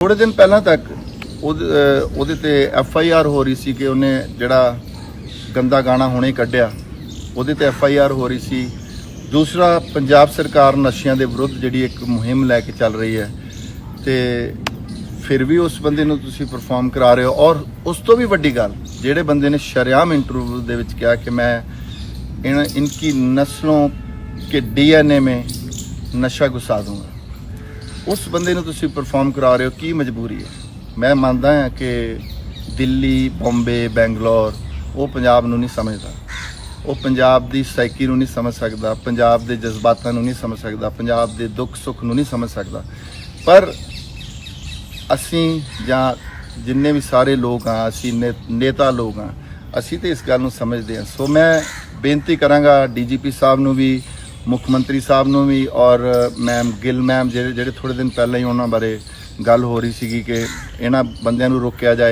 ਥੋੜੇ ਦਿਨ ਪਹਿਲਾਂ ਤੱਕ ਉਹਦੇ ਤੇ ਐਫ ਆਈ ਆਰ ਹੋ ਰਹੀ ਸੀ ਕਿ ਉਹਨੇ ਜਿਹੜਾ ਗੰਦਾ ਗਾਣਾ ਹੁਣੇ ਕੱਢਿਆ, ਉਹਦੇ ਤੇ ਐਫ ਆਈ ਆਰ ਹੋ ਰਹੀ ਸੀ। ਦੂਸਰਾ, ਪੰਜਾਬ ਸਰਕਾਰ ਨਸ਼ਿਆਂ ਦੇ ਵਿਰੁੱਧ ਜਿਹੜੀ ਇੱਕ ਮੁਹਿੰਮ ਲੈ ਕੇ ਚੱਲ ਰਹੀ ਹੈ ਤੇ ਫਿਰ ਵੀ ਉਸ ਬੰਦੇ ਨੂੰ ਤੁਸੀਂ ਪਰਫਾਰਮ ਕਰਾ ਰਹੇ ਹੋ। ਔਰ ਉਸ ਤੋਂ ਵੀ ਵੱਡੀ ਗੱਲ, ਜਿਹੜੇ ਬੰਦੇ ਨੇ ਸ਼ਰਿਆਮ ਇੰਟਰਵਿਊ ਦੇ ਵਿੱਚ ਕਿਹਾ ਕਿ ਮੈਂ ਇਹਨਾਂ ਇਨਕੀ ਨਸਲੋਂ ਕੇ ਡੀਐਨਏ ਮੇ ਨਸ਼ਾ ਘੁਸਾ ਦੂੰਗਾ। ਉਸ ਬੰਦੇ ਨੂੰ ਤੁਸੀਂ ਪਰਫਾਰਮ ਕਰਾ ਰਹੇ ਹੋ, ਕੀ ਮਜਬੂਰੀ ਹੈ? ਮੈਂ ਮੰਨਦਾ ਹਾਂ ਕਿ ਦਿੱਲੀ, ਬੰਬੇ, ਬੈਂਗਲੌਰ, ਉਹ ਪੰਜਾਬ ਨੂੰ ਨਹੀਂ ਸਮਝਦਾ। ਉਹ ਪੰਜਾਬ ਦੀ ਸਾਈਕੀ ਨੂੰ ਨਹੀਂ ਸਮਝ ਸਕਦਾ, ਪੰਜਾਬ ਦੇ ਜਜ਼ਬਾਤਾਂ ਨੂੰ ਨਹੀਂ ਸਮਝ ਸਕਦਾ, ਪੰਜਾਬ ਦੇ ਦੁੱਖ ਸੁੱਖ ਨੂੰ ਨਹੀਂ ਸਮਝ ਸਕਦਾ। ਪਰ ਅਸੀਂ ਜਾਂ ਜਿੰਨੇ ਵੀ ਸਾਰੇ ਲੋਕ ਆ ਅਸੀਂ ਨੇ- ਨੇਤਾ ਲੋਕ ਆ ਅਸੀਂ ਤੇ ਇਸ ਗੱਲ ਨੂੰ ਸਮਝਦੇ ਹਾਂ। ਸੋ ਮੈਂ ਬੇਨਤੀ ਕਰਾਂਗਾ ਡੀਜੀਪੀ ਸਾਹਿਬ ਨੂੰ ਵੀ ਮੁੱਖ ਮੰਤਰੀ ਸਾਹਿਬ ਨੂੰ ਵੀ ਔਰ ਮੈਮ ਗਿੱਲ ਮੈਮ ਜਿਹੜੇ ਜਿਹੜੇ ਥੋੜੇ ਦਿਨ ਪਹਿਲਾਂ ਹੀ ਉਹਨਾਂ ਬਾਰੇ ਗੱਲ ਹੋ ਰਹੀ ਸੀਗੀ ਕਿ ਇਹਨਾਂ ਬੰਦਿਆਂ ਨੂੰ ਰੋਕਿਆ ਜਾਏ।